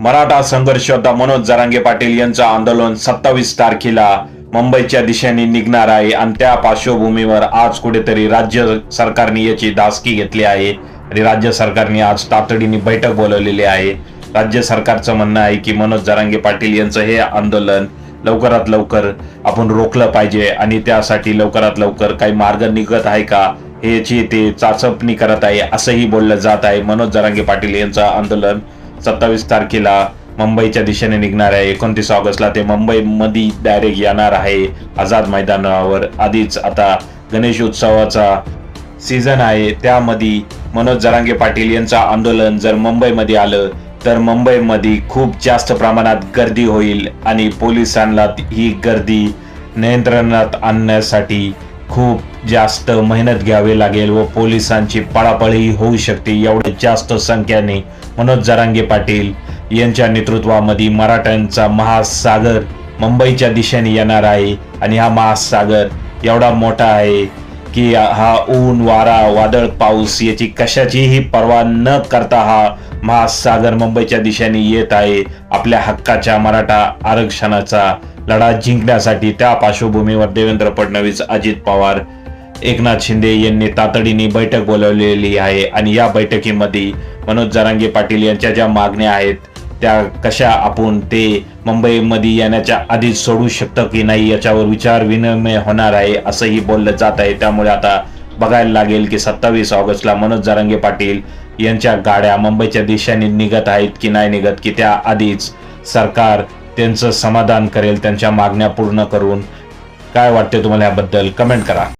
मराठा संघर्ष योद्धा मनोज जरांगे पाटील यांचं आंदोलन सत्तावीस तारखेला मुंबईच्या दिशेने निघणार आहे आणि त्या पार्श्वभूमीवर आज कुठेतरी राज्य सरकारने याची दासकी घेतली आहे आणि राज्य सरकारने आज तातडीने बैठक बोलवलेली आहे. राज्य सरकारचं म्हणणं आहे की मनोज जरांगे पाटील यांचं हे आंदोलन लवकरात लवकर आपण रोखलं पाहिजे आणि त्यासाठी लवकरात लवकर काही मार्ग निघत आहे का याची ते चाचपणी करत आहे असंही बोललं जात आहे. मनोज जरांगे पाटील यांचं आंदोलन सत्तावीस तारखेला मुंबईच्या दिशेने निघणार आहे. एकोणतीस ऑगस्टला ते मुंबईमध्ये डायरेक्ट येणार आहे. आझाद मैदानावर आधीच आता गणेश उत्सवाचा सीझन आहे. त्यामध्ये मनोज जरांगे पाटील यांचं आंदोलन जर मुंबईमध्ये आलं तर मुंबईमध्ये खूप जास्त प्रमाणात गर्दी होईल आणि पोलिसांना ही गर्दी नियंत्रणात आणण्यासाठी खूप जास्त मेहनत घ्यावी लागेल व पोलिसांची पळापळी होऊ शकते एवढे जास्त संख्येने मनोज जरांगे पाटील यांच्या नेतृत्वामध्ये मराठ्यांचा महासागर मुंबईच्या दिशेने येणार आहे. आणि हा महासागर एवढा मोठा आहे की हा ऊन वारा वादळ पाऊस याची कशाचीही पर्वा न करता हा महासागर मुंबईच्या दिशेने येत आहे. आपल्या हक्काच्या मराठा आरक्षणाचा लढा जिंकण्यासाठी त्या पार्श्वभूमीवर देवेंद्र फडणवीस अजित पवार एकनाथ शिंदे यांनी तातडीने बैठक बोलावलेली आहे आणि या बैठकीमध्ये मनोज जरांगे पाटील यांच्या ज्या मागण्या आहेत त्या कशा आपण ते मुंबईमध्ये येण्याच्या आधीच सोडू शकतं की नाही याच्यावर विचार विनिमय होणार आहे असंही बोललं जात आहे. त्यामुळे आता बघायला लागेल की सत्तावीस ऑगस्टला मनोज जरांगे पाटील यांच्या गाड्या मुंबईच्या दिशेने निघत आहेत की नाही निघत की त्या आधीच सरकार त्यांचं समाधान करेल त्यांच्या मागण्या पूर्ण करून. काय वाटते तुम्हाला याबद्दल? कमेंट करा.